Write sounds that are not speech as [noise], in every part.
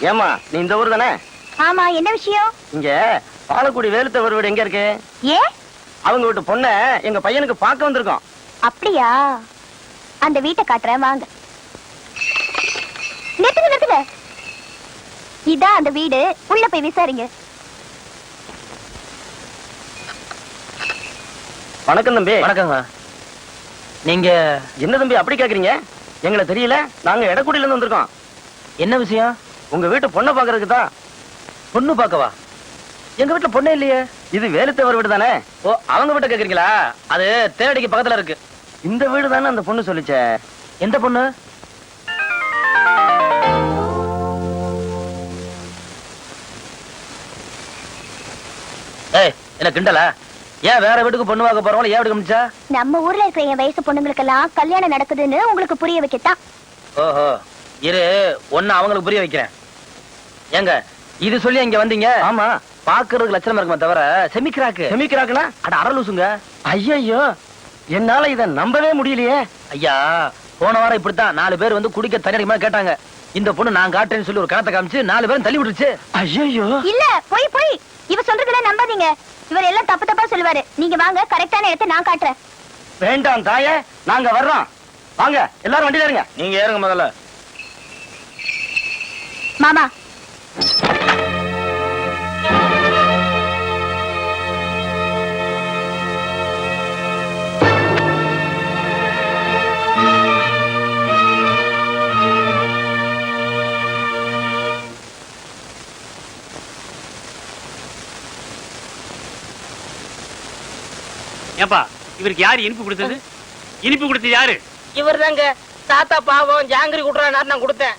ஏமா நீ இந்த ஊர் தானே? ஆமா என்ன விஷயம்? இங்க பாலக்குடி வேலுத்தவர் வீடு எங்க இருக்கு? ஏ? அவங்க வீட்டு பொண்ண எங்க பையனுக்கு பார்க்க வந்திருக்கோம். அப்படியா? அந்த வீட்டை காட்டுறேன் வாங்க. நிறுத்துங்க நிறுத்துங்க. இதான் அந்த வீடு. உள்ள போய் விசாரிங்க. வணக்கம் தம்பி. வணக்கங்க. நீங்க என்ன தம்பி அப்படி கேக்குறீங்க? எங்களை தெரியல. நாங்க எடக்குடியில இருந்து வந்திருக்கோம். என்ன விஷயம்? உங்க வீட்டு பொண்ணை பாக்குறதுக்கு தான். பொண்ணு பார்க்கவா? எங்க வீட்டுல பொண்ணே இல்லையே. இது வேலுத்தவர் வீடு தானே? ஓ அவங்க வீட்டை கேக்குறீங்களா? அது தேரடிக்கு பக்கத்துல இருக்கு. இந்த வீடு தானே அந்த பொண்ணு சொல்லிச்சே. எந்த பொண்ணு? ஏய் என்ன கிண்டலா? ஏன் வேற வீட்டுக்கு பொண்ணு பார்க்க போறவங்கள ஏன் வீட்டுக்கு முடிச்சா நம்ம ஊர்ல இருக்கிற என் வயசு பொண்ணுங்களுக்கெல்லாம் கல்யாணம் நடக்குதுன்னு உங்களுக்கு புரிய வைக்கத்தான். ஓஹோ. இரு ஒன்னு அவங்களுக்கு புரிய வைக்கிறேன். ஏங்க இது சொல்லி இங்க வந்தீங்க? ஆமா. பாக்குறதுக்கு லட்சணம் இருக்குமே தவிர செமிக்கிறாக்கு செமிக்கிறாங்களா அட அரலூசுங்க ஐயோ என்னால இத நம்பவே முடியலையே. ஐயா போன வாரம் இப்படித்தான். நாலு பேர் வந்து குடிக்க அடிக்கமா கேட்டாங்க. இந்த பொண்ணு நான் காட்டுறேன்னு சொல்லி ஒரு கணத்தை காமிச்சு நாலு பேரும் தள்ளி விட்டுருச்சு. ஐயோ இல்ல போய் போய். இவ சொல்றதெல்லாம் நம்பாதீங்க. இவர் எல்லாம் தப்பு தப்பா சொல்லுவாரு. நீங்க வாங்க கரெக்டான இடத்தை நான் காட்டுறேன். வேண்டாம் தாயே நாங்க வர்றோம். வாங்க எல்லாரும் வண்டியில இருங்க. நீங்க ஏறுங்க முதல்ல. மாமா. ஏப்பா இவருக்கு யாரு இனிப்பு கொடுத்தது? இனிப்பு கொடுத்தது யாரு? இவர் தாங்க தாத்தா பாவம் ஜாங்கிரி குடுறாரு நான் கொடுத்தேன்.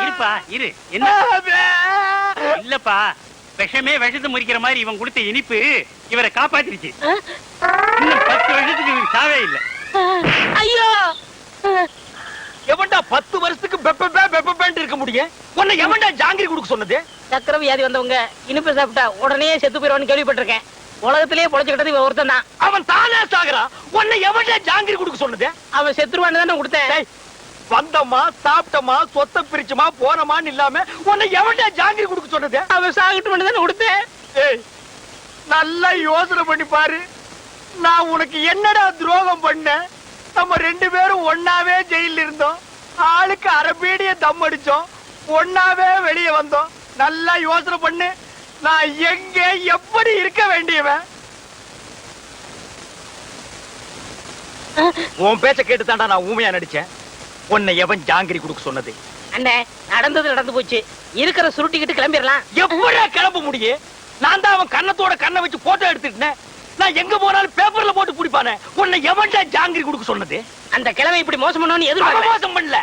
இருப்பா இரு. என்ன? இல்லப்பா விஷமே விஷத்தை முறிக்கிற மாதிரி இவன் கொடுத்த இனிப்பு இவரை காப்பாத்திருச்சு. இன்னும் பத்து வருஷத்துக்கு இவருக்கு சாவே இல்ல. ஐயோ! எவன்டா பத்து வருஷத்துக்கு பெப்ப பெப்ப இருக்க முடியும்? உன்னை எவன்டா ஜாங்கிரி கொடுக்க சொன்னது? சக்கர வியாதி வந்தவங்க இனிப்பு சாப்பிட்டா உடனே செத்து போயிடுவான்னு கேள்விப்பட்டிருக்கேன். உலகத்திலேயே பொழைச்சுக்கிட்டது இவன் ஒருத்தன் தான் அவன் தானே சாகுறான் உன்னை எவன்டா ஜாங்கிரி கொடுக்க சொன்னது? அவன் செத்துருவான்னு தானே கொடுத்தேன். வந்தமா சாப்பிட்டமா சொத்தை பிரிச்சுமா போனமான்னு இல்லாம உன்னை எவன்டா ஜாங்கிரி கொடுக்க சொன்னது? அவன் சாகிட்டு தானே கொடுத்தேன். ஏய் நல்லா யோசனை பண்ணி பாரு. நான் உனக்கு என்னடா துரோகம் பண்ணேன் நம்ம ரெண்டு பேரும் ஒண்ணாவே ஜெயில இருந்தோம். ஆளுக்கு அரபீடிய தம் அடிச்சோம். ஒண்ணாவே வெளியே வந்தோம். நல்லா யோசனை பண்ணு. நான் எங்க எப்படி இருக்க வேண்டியவன்? உன் பேச்ச கேட்டு தாண்டா நான் ஊமையா நடிச்சேன். உன்னை எவன் ஜாங்கிரி கொடுக்க சொன்னது? அண்ணே நடந்தது நடந்து போச்சு. இருக்கிற சுருட்டிக்கிட்டு கிளம்பிடலாம். எப்படியா கிளம்ப முடியும் நான் தான் அவன் கண்ணத்தோட கண்ணை வச்சு போட்டோ எடுத்துட்டேன் நான் எங்க போனாலும் பேப்பர்ல போட்டு பிடிப்பானே. உன்னை எவன்டா ஜாங்கிரி கொடுக்க சொன்னது? அந்த கிழமை இப்படி மோசம் பண்ணணும்னு அவன் எதிர்பார்க்கல. மோசம் பண்ணல.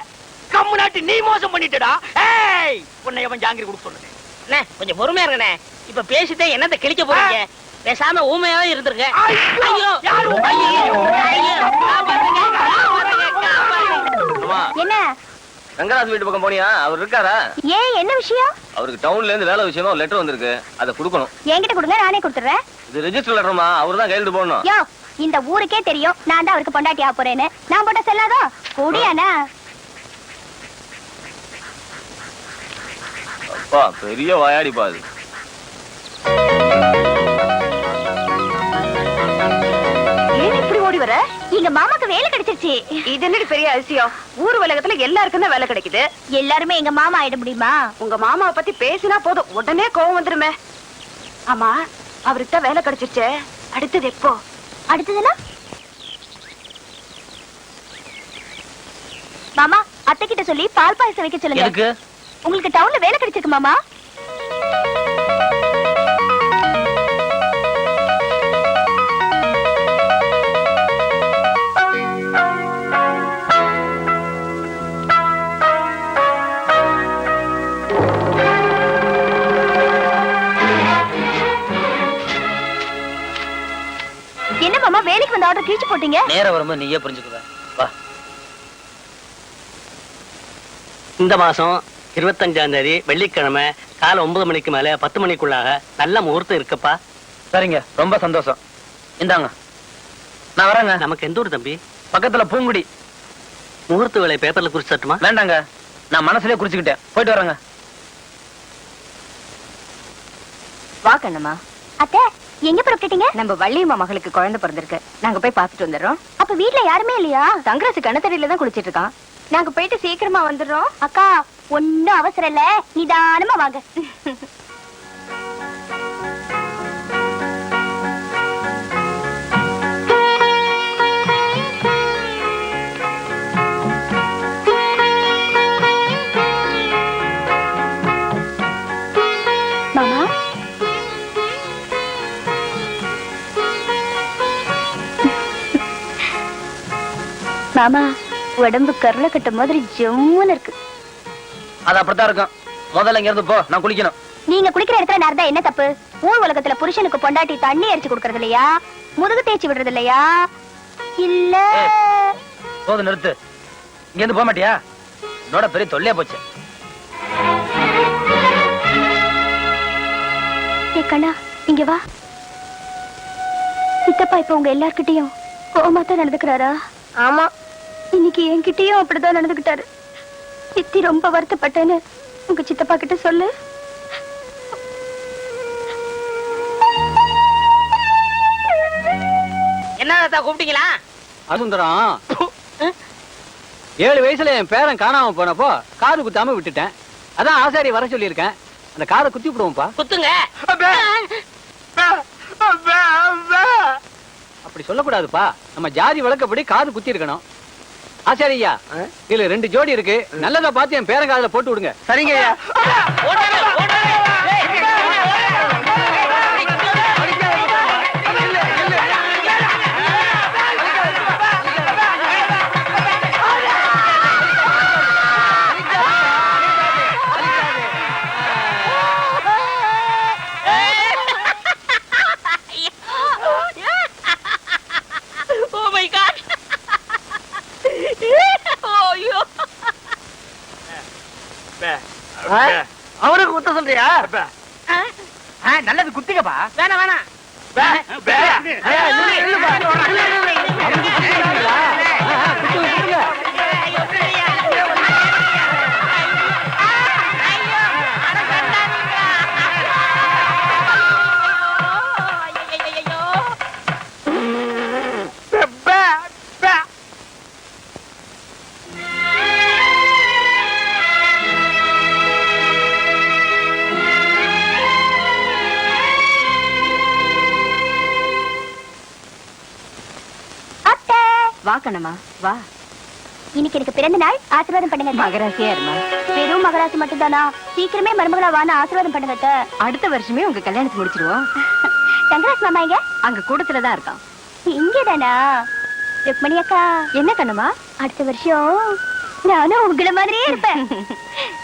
கம்மு நாட்டி நீ மோசம் பண்ணிட்டடா. ஏய் உன்னை எவன் ஜாங்கிரி கொடுக்க சொன்னது? அண்ணே கொஞ்சம் பொறுமையா இருக்கண்ணே இப்ப பேசிட்டே என்னத்தை கிழிக்க போறீங்க? பேசாம ஊமையாவே இருந்திருக்க. என்ன? ரங்கராஜ் வீட்டு பக்கம் போனியா? அவர் இருக்காரா? ஏன் என்ன விஷயம்? அவருக்கு டவுன்ல இருந்து வேலை விஷயமா ஒரு லெட்டர் வந்திருக்கு. அதை கொடுக்கணும். என்கிட்ட கொடுங்க நானே கொடுத்துறேன் இது ரெஜிஸ்டர் லெட்டர்மா அவர் தான் கையெழுத்து போடணும். யோ இந்த ஊருக்கே தெரியும். நான் தான் அவருக்கு பொண்டாட்டி ஆக போறேன்னு. நான் போட்ட செல்லாதோ? கூடியானா அப்பா பெரிய வாயாடி பாது ஏன் இப்படி ஓடி வர? எங்க மாமாக்கு வேலை கிடைச்சிருச்சு. இது என்னடி பெரிய அதிசயம்? ஊர் உலகத்துல எல்லாருக்கும் தான் வேலை கிடைக்குது. எல்லாருமே எங்க மாமா ஆயிட முடியுமா? உங்க மாமாவை பத்தி பேசினா போதும். உடனே கோவம் வந்துருமே. ஆமா அவருக்கு தான் வேலை கிடைச்சிருச்சே. அடுத்தது எப்போ? அடுத்ததுன்னா மாமா அத்தை கிட்ட சொல்லி பால் பாயசம் வைக்க சொல்லுங்க. எதுக்கு? உங்களுக்கு டவுன்ல வேலை கிடைச்சிருக்கு மாமா. என்ன மாமா வேலைக்கு வந்த ஆர்டர் கிழிச்சு போட்டீங்க? நேரம் வரும்போது நீயே புரிஞ்சுக்குவ. வா. இந்த மாசம் இருபத்தஞ்சாம் தேதி வெள்ளிக்கிழமை காலை ஒன்பது மணிக்கு மேல பத்து மணிக்குள்ளாக நல்ல முகூர்த்தம் இருக்குப்பா. சரிங்க. ரொம்ப சந்தோஷம். இந்தாங்க. நான் வரேங்க. நமக்கு எந்த ஊர் தம்பி? பக்கத்துல பூங்குடி. முகூர்த்த வேலை பேப்பர்ல குறிச்சிட்டுமா வேண்டாங்க. நான் மனசுலயே குறிச்சுக்கிட்டேன். போயிட்டு வரேங்க. வா கண்ணம்மா. அத்தை எங்க புறப்பட்டுட்டீங்க? நம்ம வள்ளியம்மா மகளுக்கு குழந்தை பிறந்திருக்கு. நாங்க போய் பார்த்துட்டு வந்துடுறோம். அப்ப வீட்ல யாருமே இல்லையா? தங்கராசு கணத்தடியில தான் குளிச்சிட்டு இருக்கான். நாங்க போயிட்டு சீக்கிரமா வந்துடுறோம். அக்கா ஒன்னும் அவசரம் இல்ல. நிதானமா வாங்க. மாமா? மாமா? உடம்பு கருளை கட்ட மாதிரி ஜம்முன்னு இருக்கு. அது அப்படித்தான் இருக்கும். முதல்ல இங்க இருந்து போ நான் குளிக்கணும். நீங்க குளிக்கிற இடத்துல நடந்தா என்ன தப்பு? ஊர் உலகத்துல புருஷனுக்கு பொண்டாட்டி தண்ணி அரிச்சு கொடுக்கறது இல்லையா? முதுகு தேய்ச்சி விடுறது இல்லையா? இல்ல. போதும் நிறுத்து. இங்க இருந்து போக மாட்டியா? என்னோட பெரிய தொல்லையா போச்சு. கண்ணா இங்க வா. சித்தப்பா இப்ப உங்க எல்லார்கிட்டயும் கோமா தான் நடந்துக்கிறாரா? ஆமா. இன்னைக்கு என்கிட்டயும் அப்படிதான் நடந்துக்கிட்டாரு சித்தி ரொம்ப வருத்தப்பட்டேன்னு உங்க சித்தப்பா கிட்ட சொல்லு. என்ன கூப்பிட்டீங்களா? அசுந்தரம். ஏழு வயசுல என் பேரன் காணாம போனப்போ காது குத்தாம விட்டுட்டேன். அதான் ஆசாரி வர சொல்லியிருக்கேன். அந்த காதை குத்தி விடுவோம்ப்பா. குத்துங்க. அப்படி சொல்லக்கூடாதுப்பா. நம்ம ஜாதி வழக்கப்படி காது குத்தி இருக்கணும் ஆசாரியா இதுல ரெண்டு ஜோடி இருக்கு. நல்லதா பார்த்து என் பேரன் காதுல போட்டு விடுங்க. சரிங்க ஐயா ஆ? நல்லது குத்திக்கப்பா வேணாம் வேணாம் அத்தை வா. இன்னைக்கு எனக்கு பிறந்த நாள் ஆசீர்வாதம் பண்ணுங்க. மகராசியா இருமா? வெறும் மகராசி மட்டும் தானா சீக்கிரமே மருமகளா வான ஆசீர்வாதம் பண்ணுங்க. அடுத்த வருஷமே உங்க கல்யாணத்தை முடிச்சிருவோம். தங்கராஜ் மாமா எங்க? அங்க கூடத்துல தான் இருக்கான். இங்கதானா ருக்மணி அக்கா. என்ன கண்ணுமா? அடுத்த வருஷம் நானும் உங்களை மாதிரியே இருப்பேன். [laughs]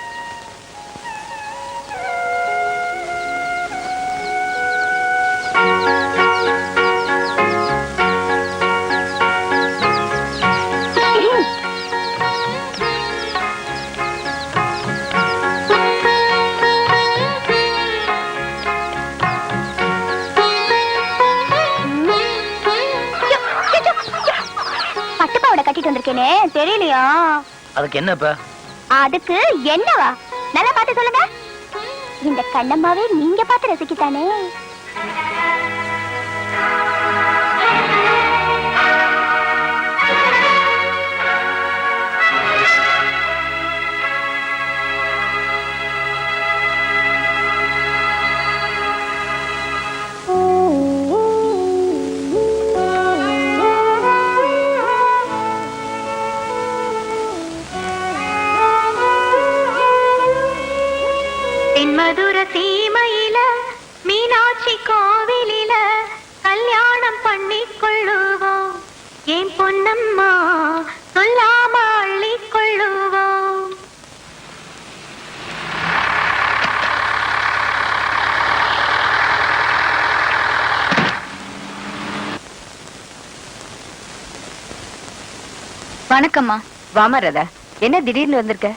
வந்திருக்கேனே தெரியலையா? அதுக்கு என்ன இப்ப? அதுக்கு என்னவா? நல்லா பார்த்து சொல்லுங்க. இந்த கண்ணம்மாவே நீங்க பார்த்து ரசிக்கத்தானே? வணக்கம்மா. வாமா ரதா. என்ன திடீர்னு வந்திருக்க?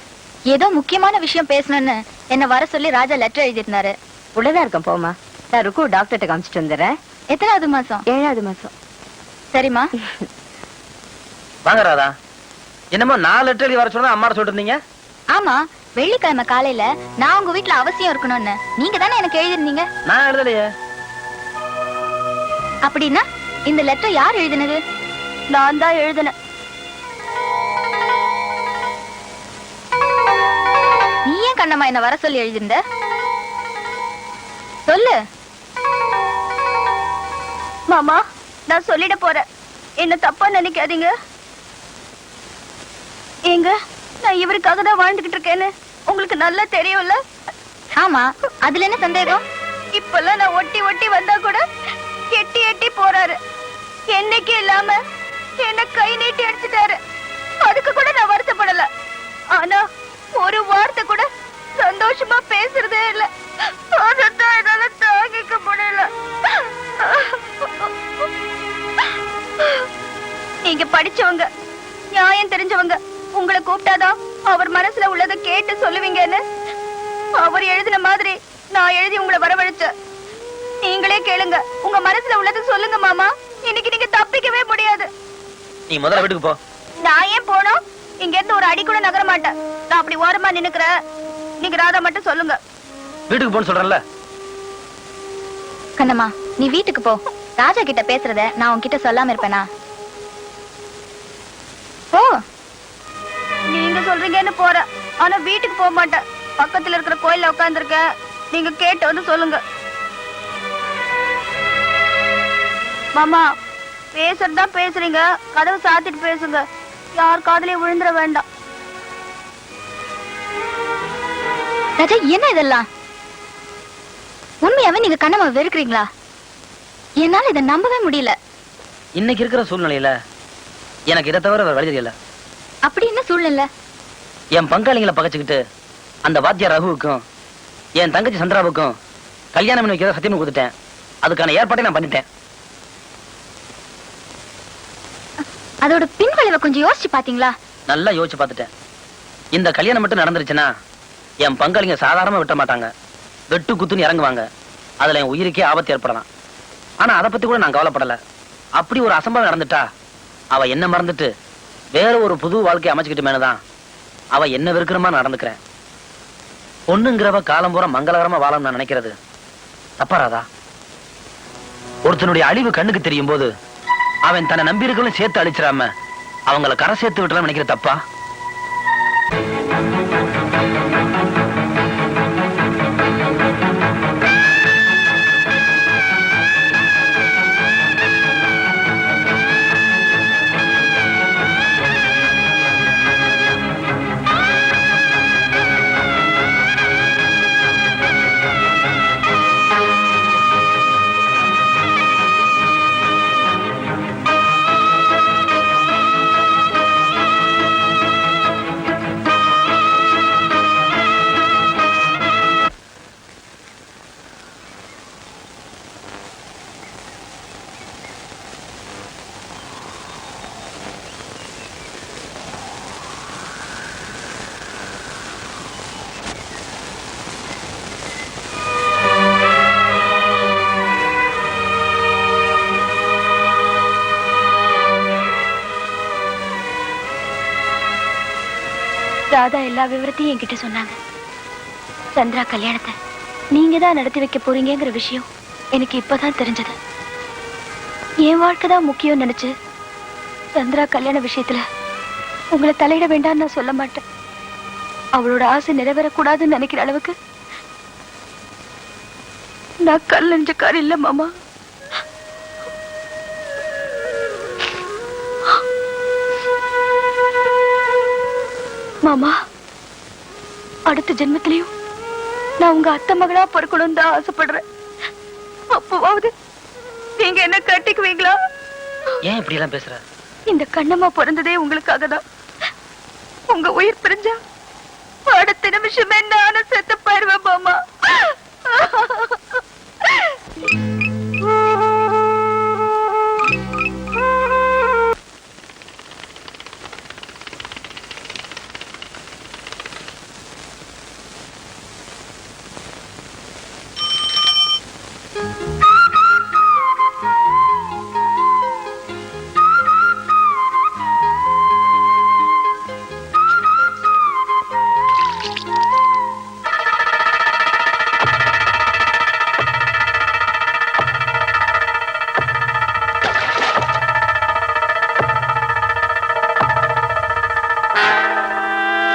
ஏதோ முக்கியமான விஷயம் பேசணும்னு என்ன வர சொல்லி ராஜா லெட்டர் எழுதிருந்தாரு உள்ளதா இருக்கேன் போமா நான் ருக்கு டாக்டர்கிட்ட காமிச்சிட்டு வந்துடுறேன். எத்தனாவது மாசம்? ஏழாவது மாசம். சரிம்மா. வாங்க ராதா. என்னமோ நாலு லெட்டர் எழுதி வர சொன்னா அம்மா சொல்லிட்டு இருந்தீங்க ஆமா வெள்ளிக்கிழமை காலையில நான் உங்க வீட்ல அவசியம் இருக்கணும்னு. நீங்க தானே எனக்கு எழுதிருந்தீங்க நான் எழுதலையே. அப்படின்னா இந்த லெட்டர் யார் எழுதினது? நான் தான் எழுதினேன் கண்ணம்மா என்ன வர சொல்லி எழுதிருந்த சொல்லு. மாமா நான் சொல்லிட போறேன். என்ன தப்பா நினைக்காதீங்க. எங்க நான் இவருக்காக தான் வாழ்ந்துகிட்டு இருக்கேன்னு உங்களுக்கு நல்லா தெரியும்ல? ஆமா அதுல என்ன சந்தேகம்? இப்பெல்லாம் நான் ஒட்டி ஒட்டி வந்தா கூட எட்டி எட்டி போறாரு. என்னைக்கு இல்லாம என்ன கை நீட்டி அடிச்சுட்டாரு. அதுக்கு கூட நான் வருத்தப்படல. ஆனா ஒரு வார்த்தை கூட சந்தோஷமா பேசுறதே இல்ல. என்னால தாங்கிக்க முடியல. நீங்க படிச்சவங்க நியாயம் தெரிஞ்சவங்க உங்களை கூப்பிட்டாதான் அவர் மனசுல உள்ளதை கேட்டு சொல்லுவீங்கன்னு. அவர் எழுதின மாதிரி நான் எழுதி உங்களை வரவழைச்சேன். நீங்களே கேளுங்க உங்க மனசுல உள்ளதை சொல்லுங்க மாமா. இன்னைக்கு நீங்க தப்பிக்கவே முடியாது. நீ முதல்ல வீட்டுக்கு போ. நான் ஏன் போனோம்? இங்க இருந்து ஒரு அடி கூட நகர மாட்டேன் நான் அப்படி ஓரமா நின்னுக்கிறேன். நீங்க ராதா மட்டும் சொல்லுங்க. வீட்டுக்கு போன்னு சொல்றேன்ல. கண்ணம்மா நீ வீட்டுக்கு போ. ராஜா கிட்ட பேசுறத நான் உன்கிட்ட சொல்லாம இருப்பேனா? போ. நீங்க சொல்றீங்கன்னு போறேன் ஆனா வீட்டுக்கு போக மாட்டேன். பக்கத்துல இருக்கிற கோயில்ல உட்கார்ந்திருக்கேன். நீங்க கேட்டு வந்து சொல்லுங்க. மாமா பேசுறதா பேசுறீங்க. கதவு சாத்திட்டு பேசுங்க. யார் காதலையும் விழுந்துட வேண்டாம். ராஜா என்ன இதெல்லாம்? உண்மையாவே நீங்க கண்ணம்மா வெறுக்கிறீங்களா? என்னால இதை நம்பவே முடியல. இன்னைக்கு இருக்கிற சூழ்நிலையில எனக்கு இதை தவிர வேற வழி தெரியல. அப்படி என்ன சூழ்நிலை? என் பங்காளிங்களை பகைச்சுக்கிட்டு அந்த வாத்தியார் ரகுவுக்கும் என் தங்கச்சி சந்திராவுக்கும் கல்யாணம் பண்ணி வைக்கிறத சத்தியம் கொடுத்துட்டேன். அதுக்கான ஏற்பாட்டை நான் பண்ணிட்டேன். அதோட பின்விளைவை கொஞ்சம் யோசிச்சு பாத்தீங்களா நல்லா யோசிச்சு பார்த்துட்டேன். இந்த கல்யாணம் மட்டும் நடந்துருச்சுன்னா என் பங்காளிங்க சாதாரணமா விட்ட மாட்டாங்க. வெட்டு குத்துன்னு இறங்குவாங்க. அதுல என் உயிருக்கே ஆபத்து ஏற்படலாம். ஆனா அதை பத்தி கூட நான் கவலைப்படல. அப்படி ஒரு அசம்பவம் நடந்துட்டா அவ என்ன மறந்துட்டு வேற ஒரு புது வாழ்க்கையை அமைச்சுக்கிட்டு மேலதான் அவ என்ன விருக்கிறமா நடந்துக்கிறேன். பொண்ணுங்கிறவ காலம் பூரா மங்களகரமா வாழணும்னு நான் நினைக்கிறது. தப்பாராதா ஒருத்தனுடைய அழிவு கண்ணுக்கு தெரியும் போது அவன் தன்னை நம்பி இருக்கவங்களும் சேர்த்து அழிச்சிடாம அவங்கள கரை சேர்த்து விட்டலாம் நினைக்கிற தப்பா? எல்லா விவரத்தையும் என்கிட்ட சொன்னாங்க. சந்திரா கல்யாணத்தை நீங்க தான் நடத்தி வைக்க போறீங்கிற விஷயம் எனக்கு இப்பதான் தெரிஞ்சது. என் வாழ்க்கை தான் முக்கியம் நினைச்சு சந்திரா கல்யாண விஷயத்துல உங்களை தலையிட வேண்டாம்னு நான் சொல்ல மாட்டேன். அவளோட ஆசை நிறைவேறக்கூடாதுன்னு நினைக்கிற அளவுக்கு நான் கல்லஞ்சக்கார் இல்ல மாமா. மாமா. அடுத்த ஜென்மத்திலையும் நான் உங்க அத்தை மகளா பிறக்கணும் தான் ஆசைப்படுறேன். அப்பவாவது நீங்க என்ன கட்டிக்குவீங்களா? ஏன் இப்படி எல்லாம் பேசுற? இந்த கண்ணம்மா பிறந்ததே உங்களுக்காக தான். உங்க உயிர் பிரிஞ்சா அடுத்த நிமிஷமே நானும் செத்து போயிருவேன் மாமா.